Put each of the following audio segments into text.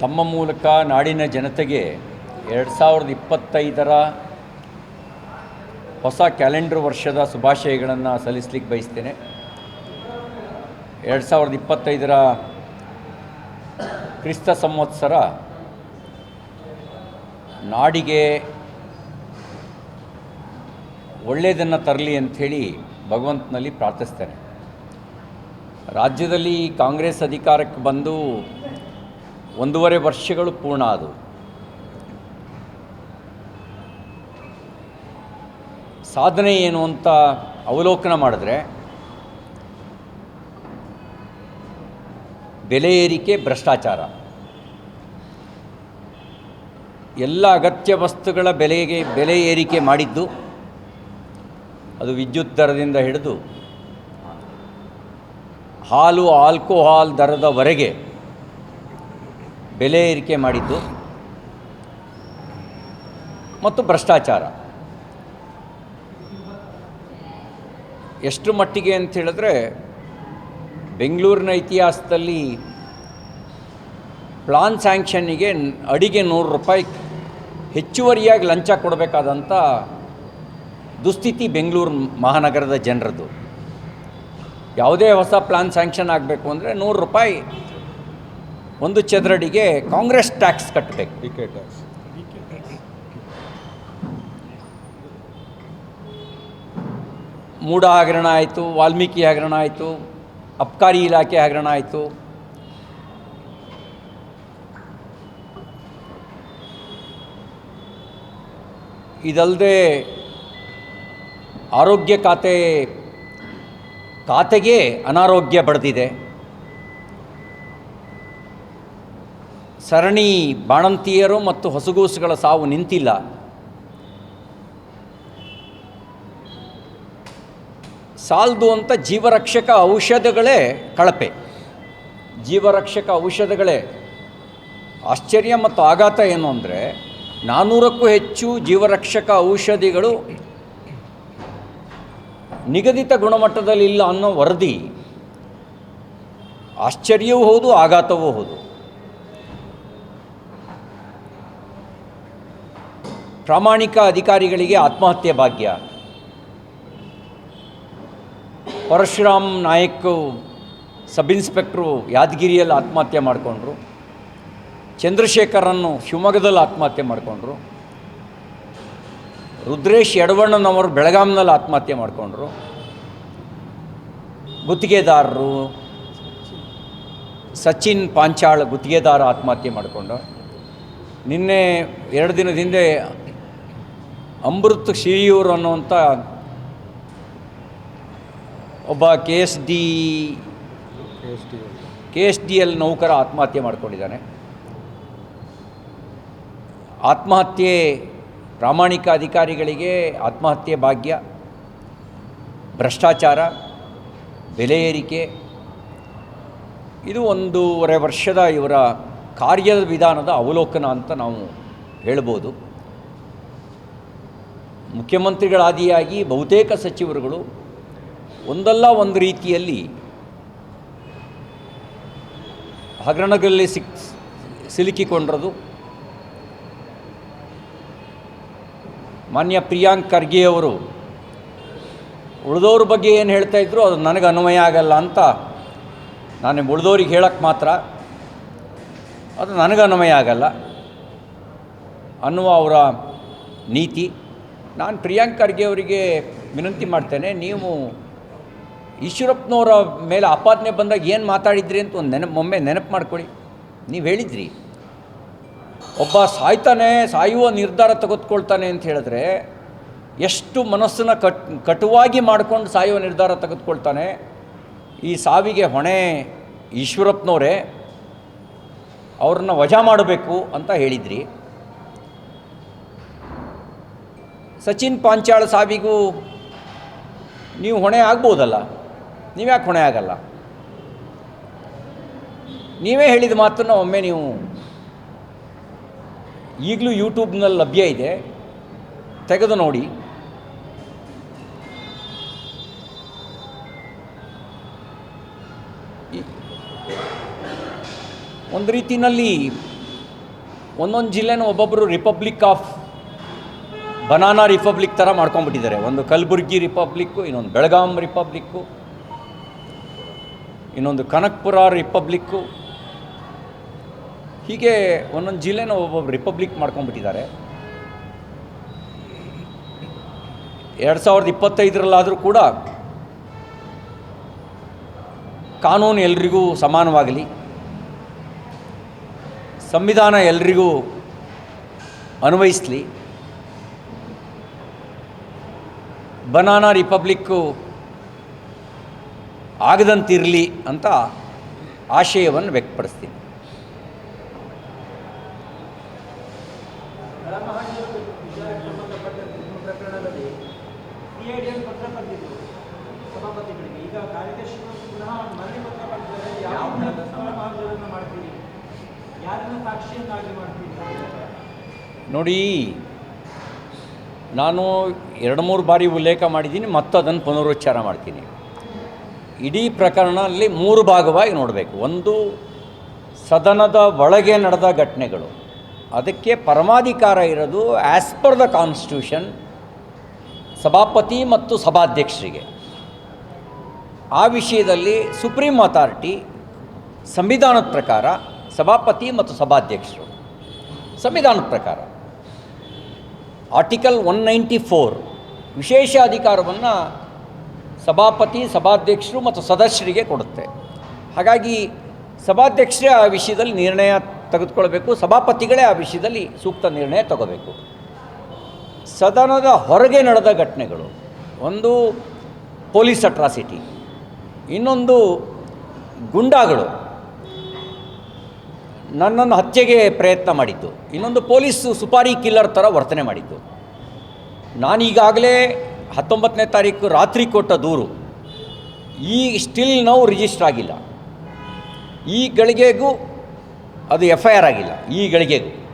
ತಮ್ಮ ಮೂಲಕ ನಾಡಿನ ಜನತೆಗೆ ಎರಡು ಸಾವಿರದ ಇಪ್ಪತ್ತೈದರ ಹೊಸ ಕ್ಯಾಲೆಂಡರ್ ವರ್ಷದ ಶುಭಾಶಯಗಳನ್ನು ಸಲ್ಲಿಸ್ಲಿಕ್ಕೆ ಬಯಸ್ತೇನೆ. ಎರಡು ಸಾವಿರದ ಇಪ್ಪತ್ತೈದರ ಕ್ರಿಸ್ತ ಸಂವತ್ಸರ ನಾಡಿಗೆ ಒಳ್ಳೆಯದನ್ನು ತರಲಿ ಅಂಥೇಳಿ ಭಗವಂತನಲ್ಲಿ ಪ್ರಾರ್ಥಿಸ್ತೇನೆ. ರಾಜ್ಯದಲ್ಲಿ ಕಾಂಗ್ರೆಸ್ ಅಧಿಕಾರಕ್ಕೆ ಬಂದು ಒಂದೂವರೆ ವರ್ಷಗಳು ಪೂರ್ಣ ಆದವು. ಸಾಧನೆ ಏನು ಅಂತ ಅವಲೋಕನ ಮಾಡಿದ್ರೆ ಬೆಲೆ ಏರಿಕೆ, ಭ್ರಷ್ಟಾಚಾರ. ಎಲ್ಲ ಅಗತ್ಯ ವಸ್ತುಗಳ ಬೆಲೆಗೆ ಬೆಲೆ ಏರಿಕೆ ಮಾಡಿದ್ದು ಅದು ವಿದ್ಯುತ್ ದರದಿಂದ ಹಿಡಿದು ಹಾಲು, ಆಲ್ಕೋಹಾಲ್ ದರದವರೆಗೆ ಬೆಲೆ ಏರಿಕೆ ಮಾಡಿದ್ದು ಮತ್ತು ಭ್ರಷ್ಟಾಚಾರ. ಎಷ್ಟು ಮಟ್ಟಿಗೆ ಅಂತ ಹೇಳಿದ್ರೆ ಬೆಂಗಳೂರಿನ ಇತಿಹಾಸದಲ್ಲಿ ಪ್ಲಾನ್ ಸ್ಯಾಂಕ್ಷನ್ನಿಗೆ ಅಡಿಗೆ ನೂರು ರೂಪಾಯಿ ಹೆಚ್ಚುವರಿಯಾಗಿ ಲಂಚ ಕೊಡಬೇಕಾದಂಥ ದುಸ್ಥಿತಿ ಬೆಂಗಳೂರು ಮಹಾನಗರದ ಜನರದ್ದು. ಯಾವುದೇ ಹೊಸ ಪ್ಲಾನ್ ಸ್ಯಾಂಕ್ಷನ್ ಆಗಬೇಕು ಅಂದರೆ ನೂರು ರೂಪಾಯಿ ಒಂದು ಚದರಡಿಗೆ ಕಾಂಗ್ರೆಸ್ ಟ್ಯಾಕ್ಸ್ ಕಟ್ಟಬೇಕು. D K tax. ಮೂಡ ಹಗರಣ ಆಯಿತು ವಾಲ್ಮೀಕಿ ಹಗರಣ ಆಯಿತು ಅಬ್ಕಾರಿ ಇಲಾಖೆ ಹಗರಣ ಆಯಿತು. ಇದಲ್ಲದೆ ಆರೋಗ್ಯ ಖಾತೆ ಖಾತೆಗೆ ಅನಾರೋಗ್ಯ ಬಡ್ದಿದೆ. ಸರಣಿ ಬಾಣಂತಿಯರು ಮತ್ತು ಹೊಸಗೂಸುಗಳ ಸಾವು ನಿಂತಿಲ್ಲ. ಸಾಲದು ಅಂತ ಜೀವರಕ್ಷಕ ಔಷಧಗಳೇ ಕಳಪೆ. ಜೀವರಕ್ಷಕ ಔಷಧಗಳೇ. ಆಶ್ಚರ್ಯ ಮತ್ತು ಆಘಾತ ಏನು ಅಂದರೆ ನಾನ್ನೂರಕ್ಕೂ ಹೆಚ್ಚು ಜೀವರಕ್ಷಕ ಔಷಧಿಗಳು ನಿಗದಿತ ಗುಣಮಟ್ಟದಲ್ಲಿ ಇಲ್ಲ ಅನ್ನೋ ವರದಿ. ಆಶ್ಚರ್ಯವೂ ಹೌದು, ಆಘಾತವೂ ಹೌದು. ಪ್ರಾಮಾಣಿಕ ಅಧಿಕಾರಿಗಳಿಗೆ ಆತ್ಮಹತ್ಯೆ ಭಾಗ್ಯ. ಪರಶುರಾಮ್ ನಾಯಕ್ ಸಬ್ ಇನ್ಸ್ಪೆಕ್ಟ್ರು ಯಾದಗಿರಿಯಲ್ಲಿ ಆತ್ಮಹತ್ಯೆ ಮಾಡಿಕೊಂಡ್ರು. ಚಂದ್ರಶೇಖರನ್ನು ಶಿವಮೊಗ್ಗದಲ್ಲಿ ಆತ್ಮಹತ್ಯೆ ಮಾಡಿಕೊಂಡ್ರು. ರುದ್ರೇಶ್ ಯಡವಣ್ಣನವರು ಬೆಳಗಾಂನಲ್ಲಿ ಆತ್ಮಹತ್ಯೆ ಮಾಡಿಕೊಂಡ್ರು. ಗುತ್ತಿಗೆದಾರರು ಸಚಿನ್ ಪಾಂಚಾಳ್ ಗುತ್ತಿಗೆದಾರ ಆತ್ಮಹತ್ಯೆ ಮಾಡಿಕೊಂಡು. ನಿನ್ನೆ ಎರಡು ದಿನದ ಹಿಂದೆ ಅಮೃತ್ ಶಿರಿಯೂರು ಅನ್ನುವಂಥ ಒಬ್ಬ K S D K S D L ನೌಕರ ಆತ್ಮಹತ್ಯೆ ಮಾಡಿಕೊಂಡಿದ್ದಾನೆ. ಆತ್ಮಹತ್ಯೆ ಪ್ರಾಮಾಣಿಕ ಅಧಿಕಾರಿಗಳಿಗೆ ಆತ್ಮಹತ್ಯೆ ಭಾಗ್ಯ, ಭ್ರಷ್ಟಾಚಾರ, ಬೆಲೆ ಏರಿಕೆ, ಇದು ಒಂದೂವರೆ ವರ್ಷದ ಇವರ ಕಾರ್ಯದ ವಿಧಾನದ ಅವಲೋಕನ ಅಂತ ನಾವು ಹೇಳ್ಬೋದು. ಮುಖ್ಯಮಂತ್ರಿಗಳಾದಿಯಾಗಿ ಬಹುತೇಕ ಸಚಿವರುಗಳು ಒಂದಲ್ಲ ಒಂದು ರೀತಿಯಲ್ಲಿ ಹಗರಣಗಳಲ್ಲಿ ಸಿಕ್ ಸಿಲುಕಿಕೊಂಡಿರೋದು. ಮಾನ್ಯ ಪ್ರಿಯಾಂಕ್ ಖರ್ಗೆ ಅವರು, ಉಳಿದವ್ರ ಬಗ್ಗೆ ಏನು ಹೇಳ್ತಾ ಇದ್ರು, ಅದು ನನಗೆ ಅನ್ವಯ ಆಗಲ್ಲ ಅಂತ ನಾನು ಉಳಿದವ್ರಿಗೆ ಹೇಳಕ್ಕೆ ಮಾತ್ರ. ಅದು ನನಗೆ ಅನ್ವಯ ಆಗಲ್ಲ ಅನ್ನುವ ಅವರ ನೀತಿ. ನಾನು ಪ್ರಿಯಾಂಕ್ ಖರ್ಗೆ ಅವರಿಗೆ ವಿನಂತಿ ಮಾಡ್ತೇನೆ, ನೀವು ಈಶ್ವರಪ್ಪನವರ ಮೇಲೆ ಆಪಾದನೆ ಬಂದಾಗ ಏನು ಮಾತಾಡಿದ್ರಿ ಅಂತ ಒಂದು ನೆನಪು, ಒಮ್ಮೆ ನೆನಪು ಮಾಡ್ಕೊಳ್ಳಿ. ನೀವು ಹೇಳಿದ್ರಿ. ಒಬ್ಬ ಸಾಯ್ತಾನೆ, ಸಾಯುವ ನಿರ್ಧಾರ ತೆಗೆದುಕೊಳ್ತಾನೆ ಅಂತ ಹೇಳಿದ್ರೆ, ಎಷ್ಟು ಮನಸ್ಸನ್ನು ಕಟ್, ಕಟುವಾಗಿ ಮಾಡಿಕೊಂಡು ಸಾಯುವ ನಿರ್ಧಾರ ತೆಗೆದುಕೊಳ್ತಾನೆ. ಈ ಸಾವಿಗೆ ಹೊಣೆ ಈಶ್ವರಪ್ಪನವರೇ, ಅವ್ರನ್ನ ವಜಾ ಮಾಡಬೇಕು ಅಂತ ಹೇಳಿದ್ರಿ. ಸಚಿನ್ ಪಾಂಚಾಳ್ ಸಾವಿಗೂ ನೀವು ಹೊಣೆ ಆಗ್ಬೋದಲ್ಲ? ನೀವ್ಯಾಕೆ ಹೊಣೆ ಆಗಲ್ಲ? ನೀವೇ ಹೇಳಿದ ಮಾತನ್ನು ಒಮ್ಮೆ ನೀವು ಈಗಲೂ ಯೂಟ್ಯೂಬ್ನಲ್ಲಿ ಲಭ್ಯ ಇದೆ. ತೆಗೆದು ನೋಡಿ. ಒಂದು ರೀತಿಯಲ್ಲಿ ಒಂದೊಂದು ಜಿಲ್ಲೆನೂ ಒಬ್ಬೊಬ್ಬರು ರಿಪಬ್ಲಿಕ್ ಆಫ್ ಬನಾನಾ ರಿಪಬ್ಲಿಕ್ ಥರ ಮಾಡ್ಕೊಂಡ್ಬಿಟ್ಟಿದ್ದಾರೆ. ಒಂದು ಕಲಬುರ್ಗಿ ರಿಪಬ್ಲಿಕ್ಕು, ಇನ್ನೊಂದು ಬೆಳಗಾಂ ರಿಪಬ್ಲಿಕ್ಕು, ಇನ್ನೊಂದು ಕನಕ್ಪುರ ರಿಪಬ್ಲಿಕ್ಕು. ಹೀಗೆ ಒಂದೊಂದು ಜಿಲ್ಲೆನ ಒಬ್ಬೊಬ್ಬರು ರಿಪಬ್ಲಿಕ್ ಮಾಡ್ಕೊಂಡ್ಬಿಟ್ಟಿದ್ದಾರೆ. ಎರಡು ಸಾವಿರದ ಇಪ್ಪತ್ತೈದರಲ್ಲಾದರೂ ಕೂಡ ಕಾನೂನು ಎಲ್ರಿಗೂ ಸಮಾನವಾಗಲಿ, ಸಂವಿಧಾನ ಎಲ್ರಿಗೂ ಅನ್ವಯಿಸಲಿ ಬನಾನಾ ರಿಪಬ್ಲಿಕ್ಕು ಆಗದಂತಿರಲಿ ಅಂತ ಆಶಯವನ್ನು ವ್ಯಕ್ತಪಡಿಸ್ತೀನಿ. ನೋಡಿ ನಾನು ಎರಡು ಮೂರು ಬಾರಿ ಉಲ್ಲೇಖ ಮಾಡಿದ್ದೀನಿ ಮತ್ತು ಅದನ್ನು ಪುನರುಚ್ಚಾರ ಮಾಡ್ತೀನಿ. ಇಡೀ ಪ್ರಕರಣದಲ್ಲಿ ಮೂರು ಭಾಗವಾಗಿ ನೋಡಬೇಕು. ಒಂದು, ಸದನದ ಒಳಗೆ ನಡೆದ ಘಟನೆಗಳು. ಅದಕ್ಕೆ ಪರಮಾಧಿಕಾರ ಇರೋದು ಆ್ಯಸ್ ಪರ್ ದ ಕಾನ್ಸ್ಟಿಟ್ಯೂಷನ್ ಸಭಾಪತಿ ಮತ್ತು ಸಭಾಧ್ಯಕ್ಷರಿಗೆ. ಆ ವಿಷಯದಲ್ಲಿ ಸುಪ್ರೀಂ ಅಥಾರಿಟಿ ಸಂವಿಧಾನದ ಪ್ರಕಾರ ಸಭಾಪತಿ ಮತ್ತು ಸಭಾಧ್ಯಕ್ಷರು. ಸಂವಿಧಾನದ ಪ್ರಕಾರ. ಆರ್ಟಿಕಲ್ ಒನ್ ನೈಂಟಿ ಫೋರ್ ವಿಶೇಷ ಅಧಿಕಾರವನ್ನು ಸಭಾಪತಿ, ಸಭಾಧ್ಯಕ್ಷರು ಮತ್ತು ಸದಸ್ಯರಿಗೆ ಕೊಡುತ್ತೆ. ಹಾಗಾಗಿ ಸಭಾಧ್ಯಕ್ಷರೇ ಆ ವಿಷಯದಲ್ಲಿ ನಿರ್ಣಯ ತೆಗೆದುಕೊಳ್ಬೇಕು, ಸಭಾಪತಿಗಳೇ ಆ ವಿಷಯದಲ್ಲಿ ಸೂಕ್ತ ನಿರ್ಣಯ ತಗೋಬೇಕು. ಸದನದ ಹೊರಗೆ ನಡೆದ ಘಟನೆಗಳು, ಒಂದು ಪೊಲೀಸ್ ಅಟ್ರಾಸಿಟಿ, ಇನ್ನೊಂದು ಗುಂಡಾಗಳು ನನ್ನನ್ನು ಹತ್ಯೆಗೆ ಪ್ರಯತ್ನ ಮಾಡಿದ್ದು. ಇನ್ನೊಂದು ಪೊಲೀಸ್ ಸುಪಾರಿ ಕಿಲ್ಲರ್ ಥರ ವರ್ತನೆ ಮಾಡಿದ್ದು. ನಾನೀಗಾಗಲೇ ಹತ್ತೊಂಬತ್ತನೇ ತಾರೀಕು ರಾತ್ರಿ ಕೊಟ್ಟ ದೂರು. ಈ ಸ್ಟಿಲ್ ನಾವು ರಿಜಿಸ್ಟರ್ ಆಗಿಲ್ಲ. ಈ ಗಳಿಗೆಗೂ ಅದು ಎಫ್ ಐ ಆರ್ ಆಗಿಲ್ಲ. ಈ ಗಳಿಗೆಗೂ.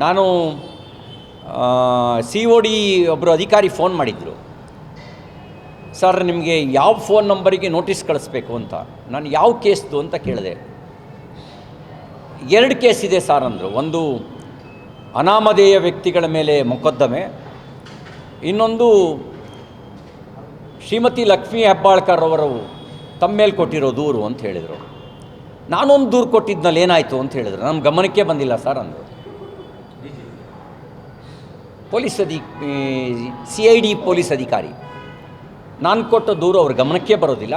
ನಾನು ಸಿ ಒ ಡಿ ಒಬ್ಬರು ಅಧಿಕಾರಿ ಫೋನ್ ಮಾಡಿದ್ರು. ಸರ್ ನಿಮಗೆ ಯಾವ ಫೋನ್ ನಂಬರಿಗೆ ನೋಟಿಸ್ ಕಳಿಸ್ಬೇಕು ಅಂತ. ನಾನು ಯಾವ ಕೇಸ್ದು ಅಂತ ಕೇಳಿದೆ. ಎರಡು ಕೇಸ್ ಇದೆ ಸರ್ ಅಂದರು. ಒಂದು ಅನಾಮಧೇಯ ವ್ಯಕ್ತಿಗಳ ಮೇಲೆ ಮೊಕದ್ದಮೆ, ಇನ್ನೊಂದು ಶ್ರೀಮತಿ ಲಕ್ಷ್ಮೀ ಹೆಬ್ಬಾಳ್ಕರ್ ಅವರು ತಮ್ಮ ಮೇಲೆ ಕೊಟ್ಟಿರೋ ದೂರು ಅಂತ ಹೇಳಿದರು. ನಾನೊಂದು ದೂರು ಕೊಟ್ಟಿದ್ನಲ್ಲಿ, ಏನಾಯಿತು ಅಂತ ಹೇಳಿದರು. ನಮ್ಮ ಗಮನಕ್ಕೆ ಬಂದಿಲ್ಲ ಸರ್ ಅಂದರು. ಪೊಲೀಸ್ ಅಧಿ ಸಿ ಐ ಡಿ ಪೊಲೀಸ್ ಅಧಿಕಾರಿ. ನಾನು ಕೊಟ್ಟ ದೂರು ಅವ್ರ ಗಮನಕ್ಕೆ ಬರೋದಿಲ್ಲ.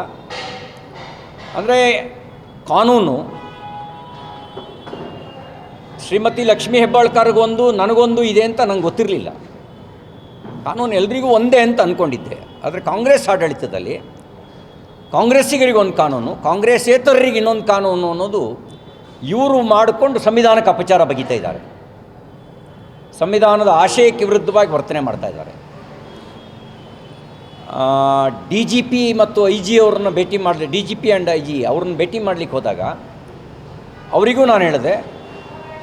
ಅಂದರೆ ಕಾನೂನು ಶ್ರೀಮತಿ ಲಕ್ಷ್ಮೀ ಹೆಬ್ಬಾಳ್ಕರ್ಗೊಂದು ನನಗೊಂದು ಇದೆ ಅಂತ ನಂಗೆ ಗೊತ್ತಿರಲಿಲ್ಲ. ಕಾನೂನು ಎಲ್ರಿಗೂ ಒಂದೇ ಅಂತ ಅಂದ್ಕೊಂಡಿದ್ದೆ ಆದರೆ ಕಾಂಗ್ರೆಸ್ ಆಡಳಿತದಲ್ಲಿ ಕಾಂಗ್ರೆಸ್ಸಿಗರಿಗೆ ಒಂದು ಕಾನೂನು, ಕಾಂಗ್ರೆಸ್ಸೇತರರಿಗೆ ಇನ್ನೊಂದು ಕಾನೂನು ಅನ್ನೋದು ಇವರು ಮಾಡಿಕೊಂಡು ಸಂವಿಧಾನಕ್ಕೆ ಅಪಚಾರ ಬಗೀತಾ ಇದ್ದಾರೆ. ಸಂವಿಧಾನದ ಆಶಯಕ್ಕೆ ವಿರುದ್ಧವಾಗಿ ವರ್ತನೆ ಮಾಡ್ತಾ ಇದ್ದಾರೆ. ಡಿ ಜಿ ಪಿ ಮತ್ತು ಐ ಜಿ ಅವ್ರನ್ನ ಭೇಟಿ ಮಾಡಲಿ, D G P and I G ಅವ್ರನ್ನ ಭೇಟಿ ಮಾಡಲಿಕ್ಕೆ ಹೋದಾಗ, ಅವರಿಗೂ ನಾನು ಹೇಳಿದೆ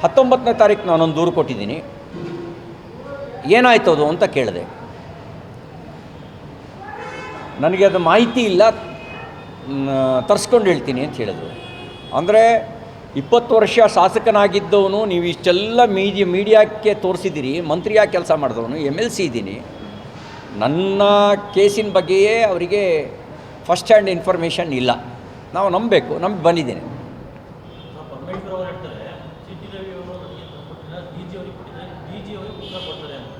ಹತ್ತೊಂಬತ್ತನೇ ತಾರೀಕು ನಾನೊಂದು ದೂರು ಕೊಟ್ಟಿದ್ದೀನಿ. ಏನಾಯ್ತು ಅದು ಅಂತ ಕೇಳಿದೆ. ನನಗೆ ಅದು ಮಾಹಿತಿ ಇಲ್ಲ. ತರಿಸ್ಕೊಂಡು ಹೇಳ್ತೀನಿ ಅಂತ ಹೇಳಿದ್ರು. ಅಂದರೆ ಇಪ್ಪತ್ತು ವರ್ಷ ಶಾಸಕನಾಗಿದ್ದವನು, ನೀವು ಇಷ್ಟೆಲ್ಲ ಮೀಡಿಯ ಮೀಡಿಯಾಕ್ಕೆ ತೋರಿಸಿದ್ದೀರಿ, ಮಂತ್ರಿಯಾಗಿ ಕೆಲಸ ಮಾಡಿದವನು, ಎಂ ಎಲ್ ಸಿ ಇದ್ದೀನಿ. ನನ್ನ ಕೇಸಿನ ಬಗ್ಗೆಯೇ ಅವರಿಗೆ ಫಸ್ಟ್ ಹ್ಯಾಂಡ್ ಇನ್ಫಾರ್ಮೇಷನ್ ಇಲ್ಲ. ನಾವು ನಂಬಬೇಕು, ನಂಬಿ ಬಂದಿದ್ದೇನೆ ಪರಮೇಶ್ವರ್ ಅವರು ಹೇಳ್ತಾರೆ ಸಿ ಟಿ ರವಿ ಅವರು ನನಗೆ ಕೊಟ್ಟಿಲ್ಲ ಡಿ ಜಿ ಅವರಿಗೆ ಕೊಟ್ಟಿದ್ದಾರೆ ಡಿ ಜಿ ಅವರಿಗೆ ಉತ್ತರ ಕೊಡ್ತಾರೆ ಅಂತ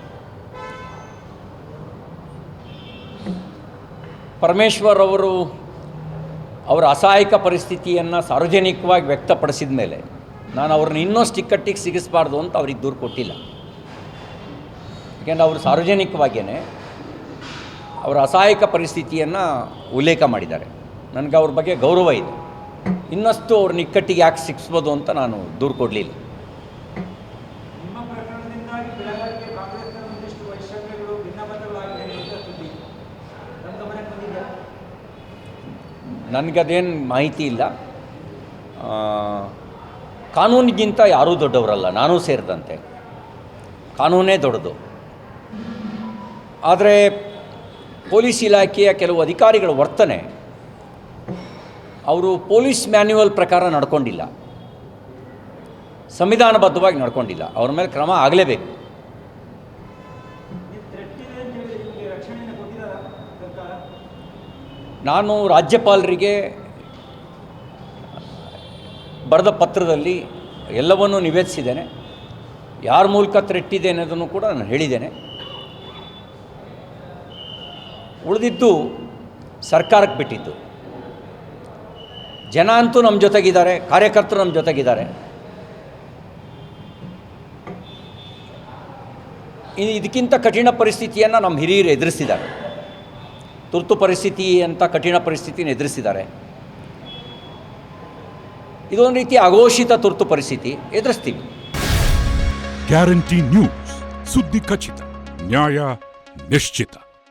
ಪರಮೇಶ್ವರ್ ಅವರು ಅವರ ಅಸಹಾಯಕ ಪರಿಸ್ಥಿತಿಯನ್ನು ಸಾರ್ವಜನಿಕವಾಗಿ ವ್ಯಕ್ತಪಡಿಸಿದ ಮೇಲೆ ನಾನು ಅವ್ರನ್ನ ಇನ್ನಷ್ಟು ಇಕ್ಕಟ್ಟಿಗೆ ಸಿಗಿಸ್ಬಾರ್ದು ಅಂತ ಅವ್ರಿಗೆ ದೂರು ಕೊಟ್ಟಿಲ್ಲ. ಯಾಕೆಂದರೆ ಅವರು ಸಾರ್ವಜನಿಕವಾಗಿಯೇ ಅವರ ಅಸಹಾಯಕ ಪರಿಸ್ಥಿತಿಯನ್ನು ಉಲ್ಲೇಖ ಮಾಡಿದ್ದಾರೆ. ನನಗೆ ಅವ್ರ ಬಗ್ಗೆ ಗೌರವ ಇದೆ. ಇನ್ನಷ್ಟು ಅವ್ರನ್ನ ಇಕ್ಕಟ್ಟಿಗೆ ಯಾಕೆ ಸಿಕ್ಸ್ಬೋದು ಅಂತ ನಾನು ದೂರು ಕೊಡಲಿಲ್ಲ ನಿಮ್ಮ ಪ್ರಕರಣದಿಂದಾಗಿ ಬೆಳಗಾವಿಗೆ ಕಾಂಗ್ರೆಸ್ನ ಒಂದಿಷ್ಟು ವೈಷಮ್ಯಗಳು ಭಿನ್ನಮತಗಳಾಗಿವೆ ಅಂತ ಸುದ್ದಿ ನಮ್ಮ ಗಮನಕ್ಕೆ ಬಂದಿದೆಯಾ ನನಗದೇನು ಮಾಹಿತಿ ಇಲ್ಲ. ಕಾನೂನಿಗಿಂತ ಯಾರೂ ದೊಡ್ಡವರಲ್ಲ, ನಾನೂ ಸೇರಿದಂತೆ. ಕಾನೂನೇ ದೊಡ್ಡದು. ಆದರೆ ಪೊಲೀಸ್ ಇಲಾಖೆಯ ಕೆಲವು ಅಧಿಕಾರಿಗಳ ವರ್ತನೆ, ಅವರು ಪೊಲೀಸ್ ಮ್ಯಾನ್ಯುವಲ್ ಪ್ರಕಾರ ನಡ್ಕೊಂಡಿಲ್ಲ. ಸಂವಿಧಾನಬದ್ಧವಾಗಿ ನಡ್ಕೊಂಡಿಲ್ಲ. ಅವ್ರ ಮೇಲೆ ಕ್ರಮ ಆಗಲೇಬೇಕು. ನಾನು ರಾಜ್ಯಪಾಲರಿಗೆ ಬರೆದ ಪತ್ರದಲ್ಲಿ ಎಲ್ಲವನ್ನೂ ನಿವೇದಿಸಿದ್ದೇನೆ. ಯಾರ ಮೂಲಕ ತ್ರೆಟ್ಟಿದೆ ಅನ್ನೋದನ್ನು ಕೂಡ ನಾನು ಹೇಳಿದ್ದೇನೆ. ಉಳಿದಿದ್ದು ಸರ್ಕಾರಕ್ಕೆ ಬಿಟ್ಟಿದ್ದು. ಜನ ಅಂತೂ ನಮ್ಮ ಜೊತೆಗಿದ್ದಾರೆ, ಕಾರ್ಯಕರ್ತರು ನಮ್ಮ ಜೊತೆಗಿದ್ದಾರೆ. ಇದಕ್ಕಿಂತ ಕಠಿಣ ಪರಿಸ್ಥಿತಿಯನ್ನು ನಮ್ಮ ಹಿರಿಯರು ಎದುರಿಸಿದ್ದಾರೆ. ತುರ್ತು ಪರಿಸ್ಥಿತಿ ಅಂತ ಕಠಿಣ ಪರಿಸ್ಥಿತಿನ ಎದುರಿಸಿದ್ದಾರೆ. ಇದೊಂದು ರೀತಿ ಅಘೋಷಿತ ತುರ್ತು ಪರಿಸ್ಥಿತಿ ಎದುರಿಸ್ತೀವಿ. ಗ್ಯಾರಂಟಿ ನ್ಯೂಸ್ ಸುದ್ದಿ ಖಚಿತ ನ್ಯಾಯ ನಿಶ್ಚಿತ